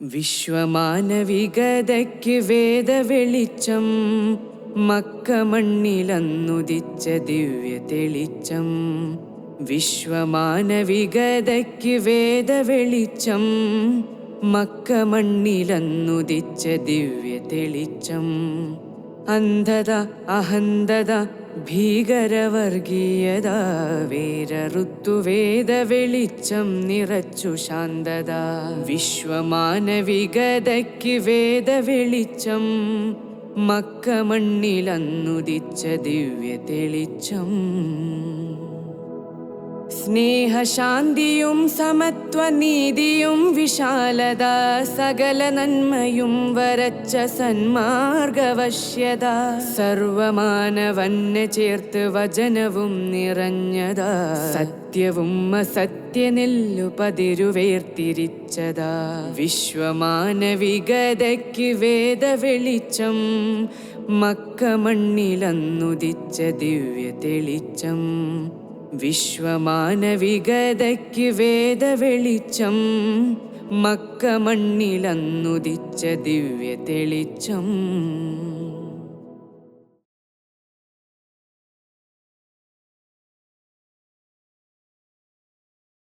വിശ്വമാനവികതയ്ക്ക് വേദവെളിച്ചം മക്കമണ്ണിലന്നുദിച്ച ദിവ്യ തെളിച്ചം വിശ്വമാനവികതയ്ക്ക് വേദവെളിച്ചം മക്കമണ്ണിലന്നുദിച്ച ദിവ്യ തെളിച്ചം അന്ധത അഹന്തത ഭീകരവർഗീയത വീരഋത്തുവേദ വെളിച്ചം നിറച്ചു ശാന്തത വിശ്വമാനവികതയ്ക്ക് വേദ വെളിച്ചം മക്കമണ്ണിലന്നുദിച്ച ദിവ്യ തെളിച്ചം സ്നേഹശാന്തിയും സമത്വനീതിയും വിശാലത സകല നന്മയും വരച്ച സന്മാർഗവശ്യത. സർവമാനവന്നെ ചേർത്ത് വചനവും നിറഞ്ഞതാ. സത്യവും അസത്യനെല്ലു പതിരുവേർതിരിച്ചതാ. വിശ്വമാനവികതയ്ക്ക് വേദവെളിച്ചം മക്കമണ്ണിലന്നുദിച്ച ദിവ്യ തെളിച്ചം വിശ്വമാനവികതയ്ക്ക് വേദവെളിച്ചം മക്കമണ്ണിലന്നുദിച്ച ദിവ്യ തെളിച്ചം